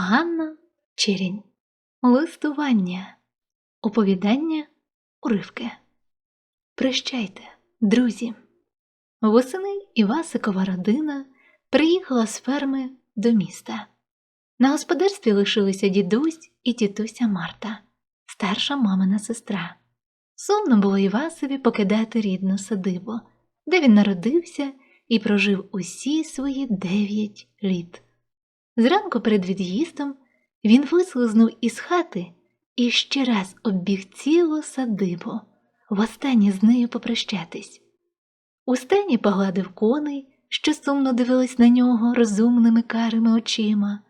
Ганна Черінь. Листування. Оповідання уривки. Прощайте, друзі. Восени Івасикова родина приїхала з ферми до міста. На господарстві лишилися дідусь і тітуся Марта, старша мамина сестра. Сумно було Івасові покидати рідну садибу, де він народився і прожив усі свої дев'ять літ. Зранку перед від'їздом він вислизнув із хати і ще раз оббіг цілу садибу, востаннє з нею попрощатись. У стайні погладив коней, що сумно дивились на нього розумними карими очима,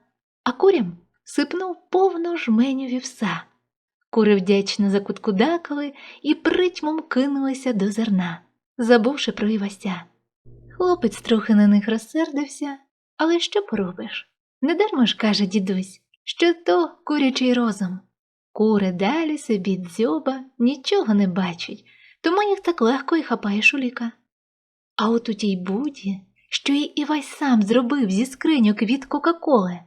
а курям сипнув повну жменю вівса. Кури вдячно закуткудакали і притьмом кинулися до зерна, забувши про Івася. Хлопець трохи на них розсердився, але що поробиш? Недарма ж каже дідусь, що то курячий розум. Кури далі собі дзьоба нічого не бачать, тому їх так легко і хапає шуліка. А от у тій буді, що й Івась сам зробив зі скриньок від Кока-Коли,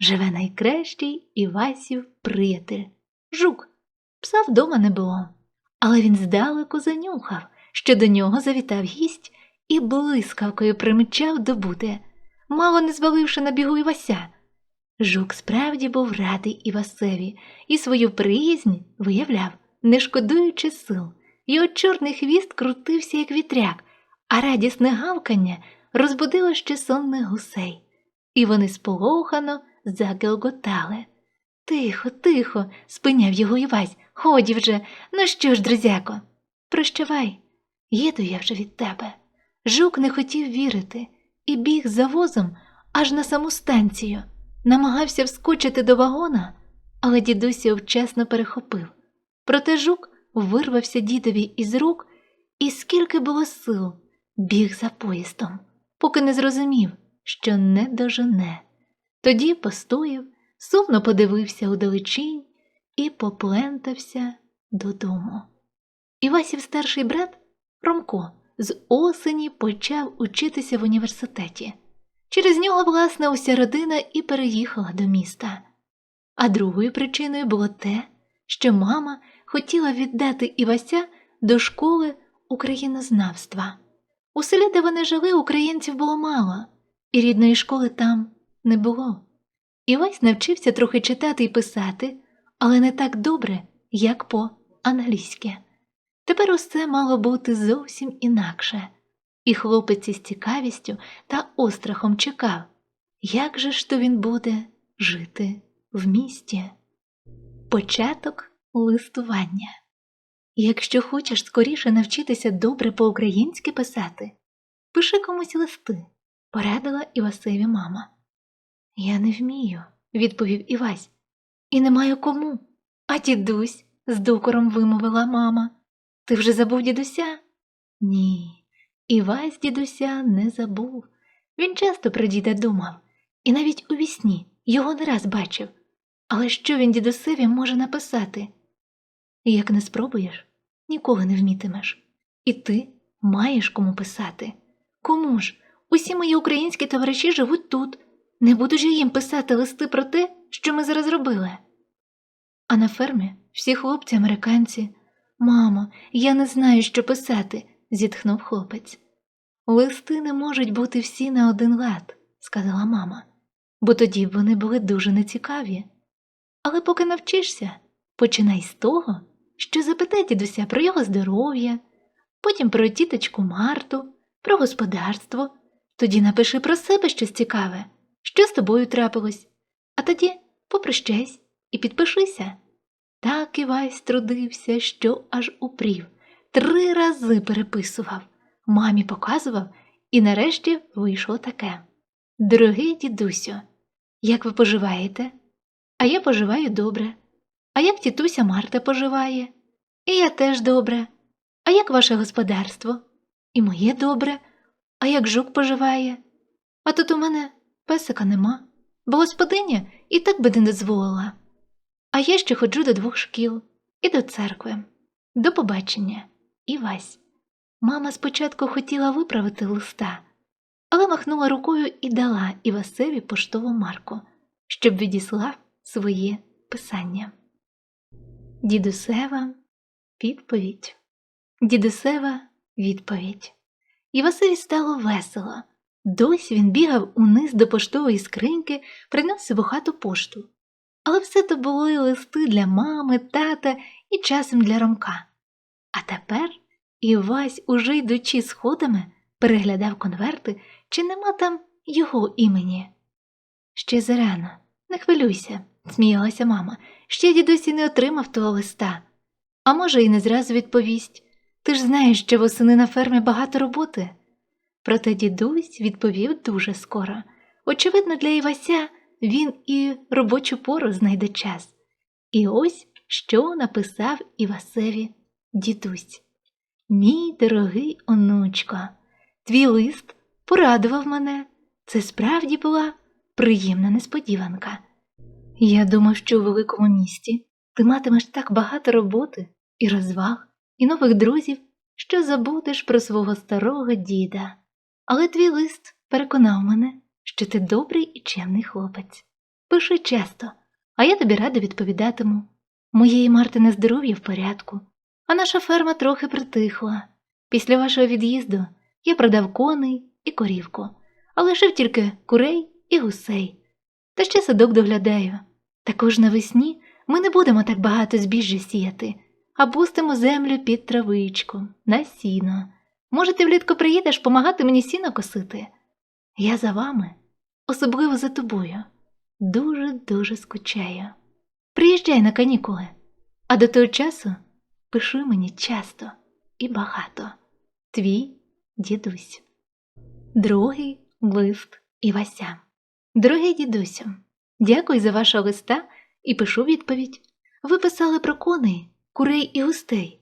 живе найкращий Івасів приятель жук. Пса вдома не було, але він здалеку занюхав, що до нього завітав гість і блискавкою примчав до бути, мало не зваливши на бігу Івася. Жук справді був радий Івасеві і свою приязнь виявляв, не шкодуючи сил. Його чорний хвіст крутився, як вітряк, а радісне гавкання розбудило ще сонних гусей, і вони сполохано загелготали. Тихо, тихо, спиняв його Івась. Ході вже, ну що ж, друзяко, прощавай, їду я вже від тебе. Жук не хотів вірити і біг за возом аж на саму станцію, намагався вскочити до вагона, але дідуся вчасно перехопив. Проте жук вирвався дідові із рук і скільки було сил, біг за поїздом, поки не зрозумів, що не дожене. Тоді постояв, сумно подивився удалечінь і поплентався додому. Івасів старший брат Ромко з осені почав учитися в університеті. Через нього, власне, уся родина і переїхала до міста. А другою причиною було те, що мама хотіла віддати Івася до школи українознавства. У селі, де вони жили, українців було мало, і рідної школи там не було. Івась навчився трохи читати і писати, але не так добре, як по-англійськи. Тепер усе мало бути зовсім інакше, і хлопець із цікавістю та острахом чекав, як же ж то він буде жити в місті. Початок листування. Якщо хочеш скоріше навчитися добре по-українськи писати, пиши комусь листи, порадила Івасеві мама. Я не вмію, відповів Івась, і не маю кому. А дідусь, з докором вимовила мама. Ти вже забув дідуся? Ні, Івась дідуся не забув. Він часто про діда думав, і навіть у вісні його не раз бачив. Але що він дідусеві може написати? Як не спробуєш, ніколи не вмітимеш. І ти маєш кому писати. Кому ж? Усі мої українські товариші живуть тут. Не буду ж я їм писати листи про те, що ми зараз робили. А на фермі всі хлопці американці. Мамо, я не знаю, що писати, зітхнув хлопець. Листи не можуть бути всі на один лад, сказала мама, бо тоді б вони були дуже нецікаві. Але поки навчишся, починай з того, що запитай дідуся про його здоров'я, потім про тіточку Марту, про господарство, тоді напиши про себе щось цікаве, що з тобою трапилось, а тоді попрощайся і підпишися. Так Івась трудився, що аж упрів, три рази переписував, мамі показував, і нарешті вийшло таке. Дорогий дідусю, як ви поживаєте? А я поживаю добре. А як тітуся Марта поживає? І я теж добре. А як ваше господарство? І моє добре. А як жук поживає? А тут у мене песика нема, бо господиня і так би не дозволила. А я ще ходжу до двох шкіл і до церкви. До побачення, Івась. Мама спочатку хотіла виправити листа, але махнула рукою і дала Івасеві поштову марку. щоб відіслав своє писання. Дідусева відповідь. Дідусева відповідь. І Василі стало весело. Досі він бігав униз до поштової скриньки, приносив у хату пошту. Але все то були листи для мами, тата і часом для Ромка. А тепер Івась, уже йдучи сходами, переглядав конверти, чи нема там його імені. Ще зарано, не хвилюйся, сміялася мама. Ще дідусі не отримав того листа. А може, і не зразу відповість. Ти ж знаєш, що восени на фермі багато роботи. Проте дідусь відповів дуже скоро. Очевидно, для Івася він і робочу пору знайде час. І ось що написав Івасеві дідусь. Мій дорогий онучко, твій лист порадував мене. Це справді була приємна несподіванка. Я думав, що у великому місті ти матимеш так багато роботи і розваг, і нових друзів, що забудеш про свого старого діда. Але твій лист переконав мене, що ти добрий і чемний хлопець. Пиши часто, а я тобі рада відповідатиму. Моєї Мартине здоров'я в порядку, а наша ферма трохи притихла. Після вашого від'їзду я продав коней і корівку, а лишив тільки курей і гусей. Та ще садок доглядаю. Також навесні ми не будемо так багато збіжжя сіяти, а пустимо землю під травичку, на сіно. Може, ти влітку приїдеш помагати мені сіно косити? Я за вами, особливо за тобою, дуже-дуже скучаю. Приїжджай на канікули, а до того часу пиши мені часто і багато. Твій дідусь. Другий лист Івася. Дорогий дідусю, дякую за вашого листа і пишу відповідь. Ви писали про коней, курей і густей,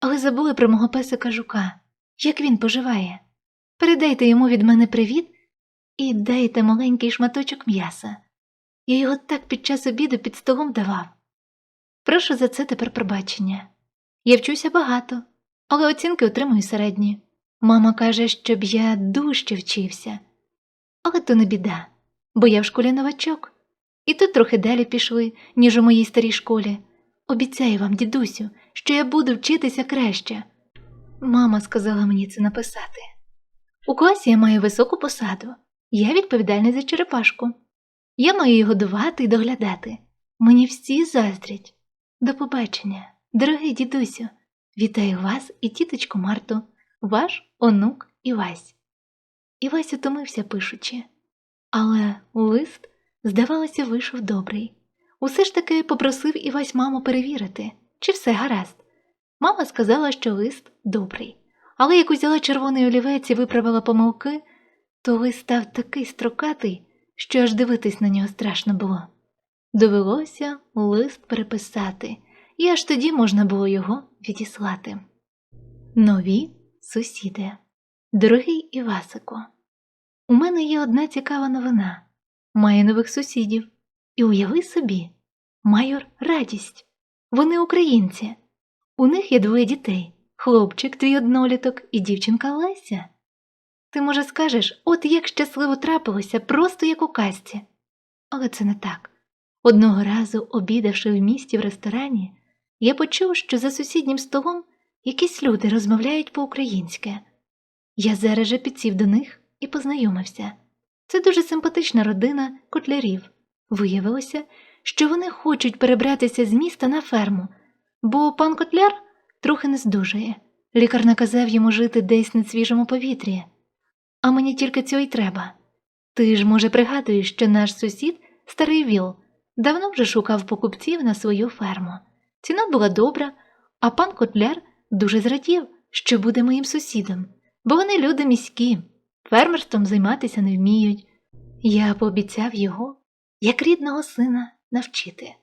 але забули про мого песика жука. Як він поживає? Передайте йому від мене привіт і дайте маленький шматочок м'яса. Я його так під час обіду під столом давав. Прошу за це тепер пробачення. Я вчуся багато, але оцінки отримую середні. Мама каже, щоб я дужче вчився. Але то не біда, бо я в школі новачок. І тут трохи далі пішли, ніж у моїй старій школі. Обіцяю вам, дідусю, що я буду вчитися краще. Мама сказала мені це написати. У класі я маю високу посаду. Я відповідальний за черепашку. Я маю її годувати і доглядати. Мені всі заздрять. До побачення, дорогий дідусю. Вітаю вас і тіточку Марту, ваш онук Івась. Івась утомився пишучи, але лист, здавалося, вийшов добрий. Усе ж таки попросив Івась маму перевірити, чи все гаразд. Мама сказала, що лист добрий, але як узяла червоний олівець і виправила помилки, то лист став такий строкатий, що аж дивитись на нього страшно було. Довелося лист переписати, і аж тоді можна було його відіслати. Нові сусіди. Дорогий Івасико, у мене є одна цікава новина. Маю нових сусідів. І уяви собі, майор радість. Вони українці. У них є двоє дітей хлопчик, твій одноліток і дівчинка Леся. Ти, може, скажеш, от як щасливо трапилося, просто як у казці. Але це не так. Одного разу, обідавши в місті в ресторані, я почув, що за сусіднім столом якісь люди розмовляють по-українськи. Я зараз же підсів до них і познайомився. Це дуже симпатична родина котлярів. Виявилося, що вони хочуть перебратися з міста на ферму, бо пан Котляр трохи не здужує. Лікар наказав йому жити десь на свіжому повітрі. А мені тільки цього й треба. Ти ж, може, пригадуєш, що наш сусід, старий Віл, давно вже шукав покупців на свою ферму. Ціна була добра, а пан Котляр дуже зрадів, що буде моїм сусідом, бо вони люди міські, фермерством займатися не вміють. Я пообіцяв його, як рідного сина, навчити.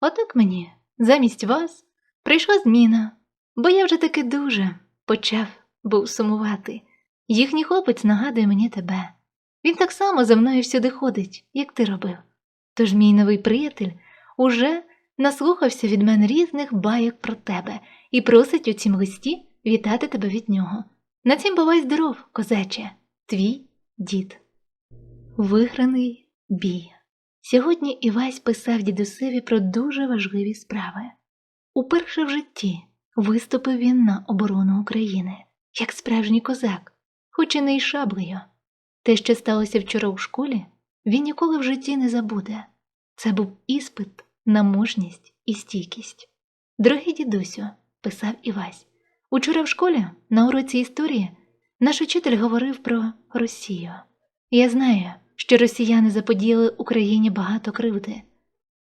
Отак мені, замість вас, прийшла зміна, бо я вже таки дуже почав був сумувати. Їхній хлопець нагадує мені тебе. Він так само за мною всюди ходить, як ти робив. Тож мій новий приятель уже наслухався від мене різних байок про тебе і просить у цім листі вітати тебе від нього. На цім бувай здоров, козаче, твій дід. Виграний бій. Сьогодні Івась писав дідусеві про дуже важливі справи. Уперше в житті виступив він на оборону України, як справжній козак, хоч і не й шаблею. Те, що сталося вчора у школі, він ніколи в житті не забуде. Це був іспит на мужність і стійкість. Дорогий дідусю, писав Івась, учора в школі на уроці історії наш учитель говорив про Росію. Я знаю, що росіяни заподіяли Україні багато кривди.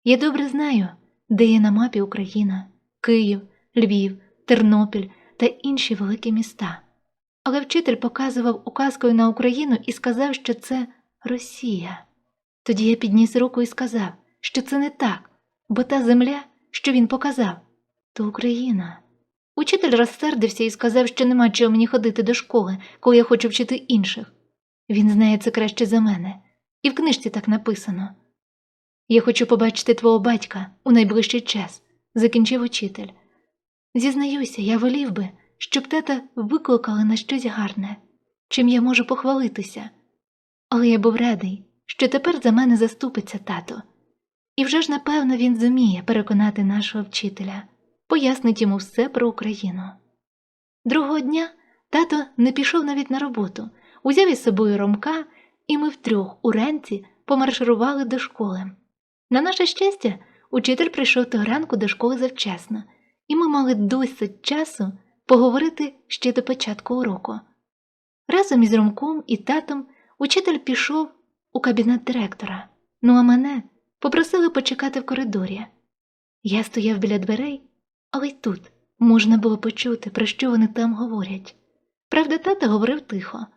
Я добре знаю, де є на мапі Україна, Київ, Львів, Тернопіль та інші великі міста. Але вчитель показував указкою на Україну і сказав, що це Росія. Тоді я підніс руку і сказав, що це не так, бо та земля, що він показав, то Україна. Учитель розсердився і сказав, що нема чого мені ходити до школи, коли я хочу вчити інших. Він знає це краще за мене, і в книжці так написано. Я хочу побачити твого батька у найближчий час, закінчив учитель. Зізнаюся, я волів би, щоб тата викликали на щось гарне, чим я можу похвалитися. Але я був радий, що тепер за мене заступиться тато. І вже ж, напевно, він зуміє переконати нашого вчителя, пояснить йому все про Україну. Другого дня тато не пішов навіть на роботу, узяв із собою ромка, і ми втрьох уранці помарширували до школи. На наше щастя, учитель прийшов того ранку до школи завчасно, і ми мали досить часу поговорити ще до початку уроку. Разом із Ромком і татом учитель пішов у кабінет директора, ну а мене попросили почекати в коридорі. Я стояв біля дверей, але й тут можна було почути, про що вони там говорять. Правда, тата говорив тихо,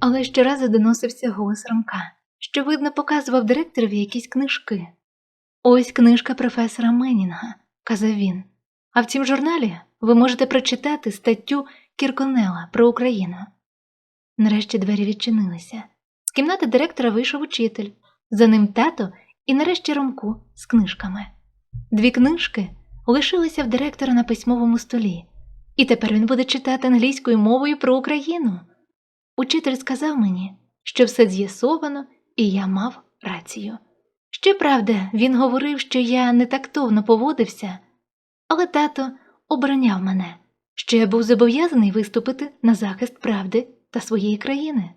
але щоразу доносився голос Ромка, що, видно, показував директорові якісь книжки. Ось книжка професора Менінга, казав він. А в цім журналі ви можете прочитати статтю Кірконела про Україну. Нарешті двері відчинилися. З кімнати директора вийшов учитель, за ним тато і нарешті Ромку з книжками. Дві книжки лишилися в директора на письмовому столі, і тепер він буде читати англійською мовою про Україну. Учитель сказав мені, що все з'ясовано, і я мав рацію. Ще правда, він говорив, що я не тактовно поводився, але тато обороняв мене, що я був зобов'язаний виступити на захист правди та своєї країни.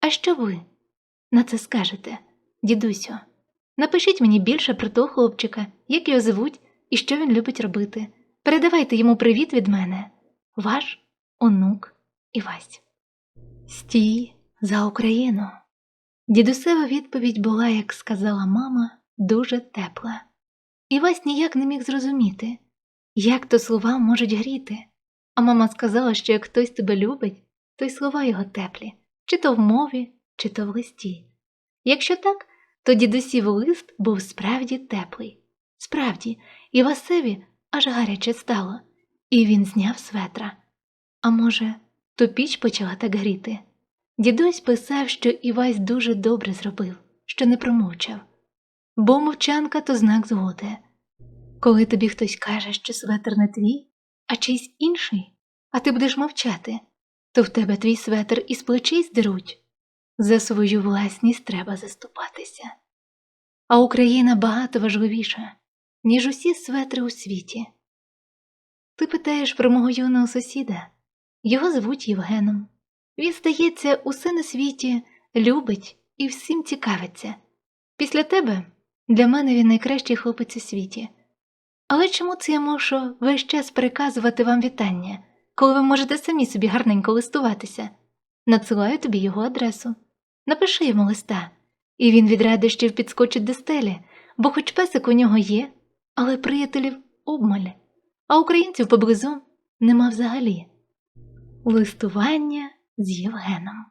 А що ви на це скажете, дідусю? Напишіть мені більше про того хлопчика, як його звуть і що він любить робити. Передавайте йому привіт від мене, ваш онук Івась. Стій за Україну. Дідусева відповідь була, як сказала мама, дуже тепла. Івась ніяк не міг зрозуміти, як то слова можуть гріти. А мама сказала, що як хтось тебе любить, то й слова його теплі, чи то в мові, чи то в листі. Якщо так, то дідусів лист був справді теплий. Справді, і Васеві аж гаряче стало, і він зняв светра. А може, то піч почала так гріти. Дідусь писав, що Івась дуже добре зробив, що не промовчав, бо мовчанка то знак згоди. Коли тобі хтось каже, що светр не твій, а чийсь інший, а ти будеш мовчати, то в тебе твій светр із плечей здеруть. За свою власність треба заступатися. А Україна багато важливіша, ніж усі светри у світі. Ти питаєш про мого юного сусіда, його звуть Євгеном. Він, здається, усе на світі любить і всім цікавиться. Після тебе для мене він найкращий хлопець у світі. Але чому це я мушу весь час переказувати вам вітання, коли ви можете самі собі гарненько листуватися? Надсилаю тобі його адресу. Напиши йому листа, і він від радощів підскочить до стелі, бо хоч песик у нього є, але приятелів обмаль, а українців поблизу нема взагалі. Листування з Євгеном.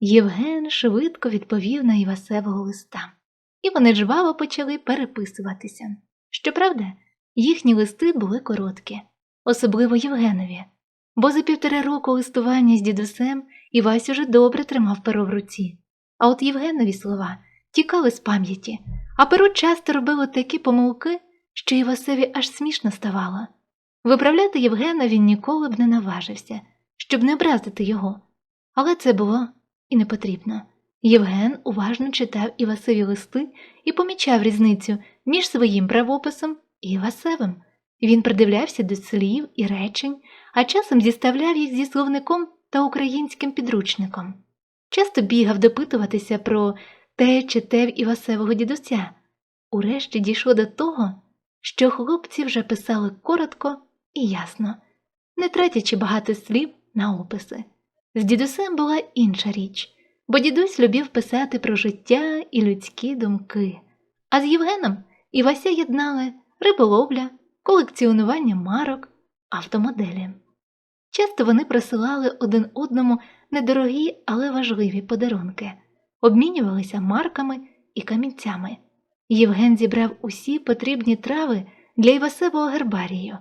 Євген швидко відповів на Івасевого листа, і вони жваво почали переписуватися. Щоправда, їхні листи були короткі, особливо Євгенові, бо за півтора року листування з дідусем Івась уже добре тримав перо в руці, а от Євгенові слова тікали з пам'яті, а перо часто робило такі помилки, що Івасеві аж смішно ставало. Виправляти Євгена він ніколи б не наважився, щоб не образити його. Але це було і не потрібно. Євген уважно читав Івасеві листи і помічав різницю між своїм правописом і Івасевим. Він придивлявся до слів і речень, а часом зіставляв їх зі словником та українським підручником. Часто бігав допитуватися про те чи те в Івасевого дідуся. Урешті дійшло до того, що хлопці вже писали коротко і ясно, не тратячи багато слів на описи. З дідусем була інша річ, бо дідусь любив писати про життя і людські думки, а з Євгеном Івася єднали риболовля, колекціонування марок, автомоделі. Часто вони присилали один одному недорогі, але важливі подарунки, обмінювалися марками і камінцями. Євген зібрав усі потрібні трави для Івасевого гербарію,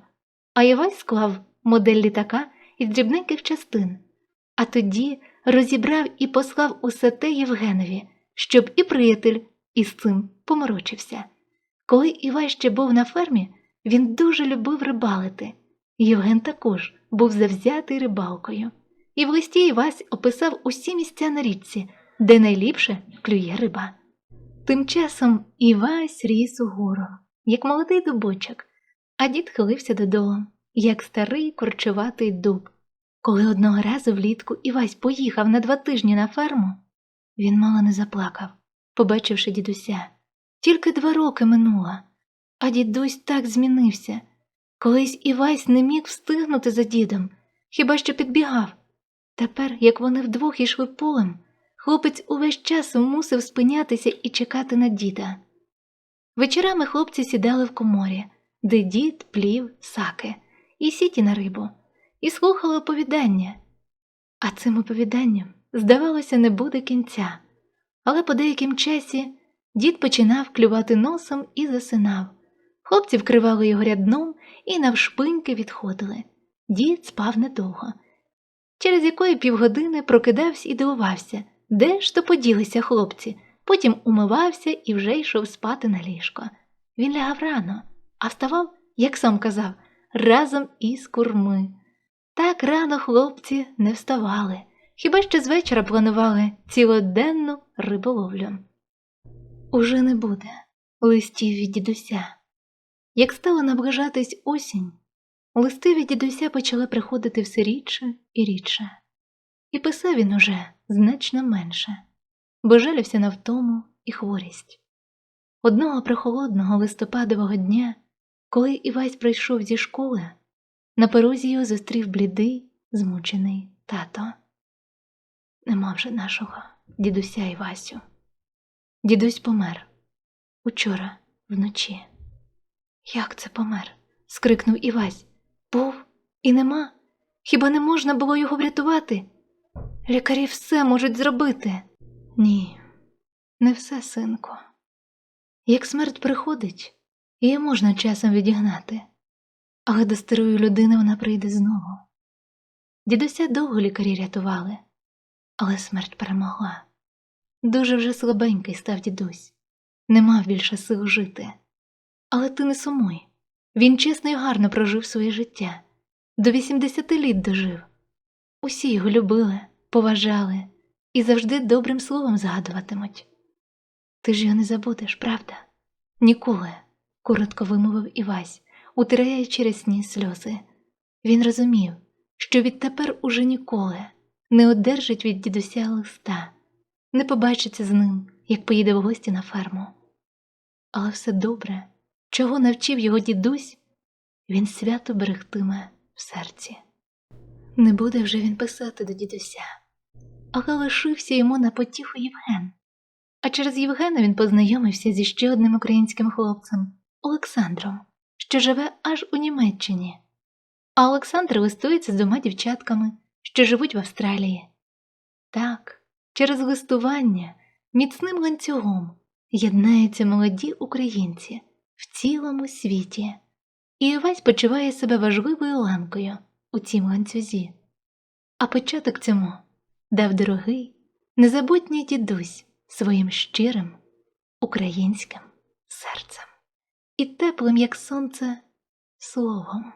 а Івась склав модель літака із дрібненьких частин, а тоді розібрав і послав усе те Євгенові, щоб і приятель із цим поморочився. Коли Івась ще був на фермі, він дуже любив рибалити. Євген також був завзятий рибалкою, і в листі Івась описав усі місця на річці, де найліпше клює риба. Тим часом Івась ріс угору, як молодий дубочок, а дід хилився додолу, як старий корчуватий дуб. Коли одного разу влітку Івась поїхав на два тижні на ферму, він мало не заплакав, побачивши дідуся. Тільки два роки минуло, а дідусь так змінився. Колись Івась не міг встигнути за дідом, хіба що підбігав. Тепер, як вони вдвох ішли полем, хлопець увесь час мусив спинятися і чекати на діда. Вечорами хлопці сідали в коморі, де дід плів саки, і сіті на рибу, і слухали оповідання. А цим оповіданням, здавалося, не буде кінця. Але по деяким часі дід починав клювати носом і засинав. Хлопці вкривали його рядном і навшпиньки відходили. Дід спав недовго. Через якої півгодини прокидався і дивувався, де ж то поділися хлопці, потім умивався і вже йшов спати на ліжко. Він лягав рано, а вставав, як сам казав, разом із курми. Так рано хлопці не вставали, хіба що з вечора планували цілоденну риболовлю. Уже не буде листів від дідуся. Як стала наближатись осінь, листи від дідуся почали приходити все рідше і рідше, і писав він уже значно менше, бо жалівся на втому і хворість. Одного прохолодного листопадового дня, коли Івась прийшов зі школи, на порозі його зустрів блідий, змучений тато. Нема вже нашого дідуся Івасю. Дідусь помер учора вночі. Як це помер? скрикнув Івась. Був і нема. Хіба не можна було його врятувати? Лікарі все можуть зробити. Ні, не все, синку. Як смерть приходить, її можна часом відігнати, але до старої людини вона прийде знову. Дідуся довго лікарі рятували, але смерть перемогла. Дуже вже слабенький став дідусь, не мав більше сил жити. Але ти не сумуй. Він чесно і гарно прожив своє життя, до 80 літ дожив. Усі його любили, поважали і завжди добрим словом згадуватимуть. Ти ж його не забудеш, правда? Ніколи, коротко вимовив Івась, утирає через сні сльози. Він розумів, що відтепер уже ніколи не одержить від дідуся листа, не побачиться з ним, як поїде в гості на ферму. Але все добре чого навчив його дідусь, він свято берегтиме в серці. Не буде вже він писати до дідуся, але лишився йому на потіху Євген. А через Євгена він познайомився зі ще одним українським хлопцем Олександром, що живе аж у Німеччині. А Олександр листується з двома дівчатками, що живуть в Австралії. Так, через листування міцним ланцюгом єднаються молоді українці в цілому світі, і Івась почуває себе важливою ланкою у цім ланцюзі. А початок цьому дав дорогий, незабутній дідусь своїм щирим українським серцем і теплим, як сонце, словом.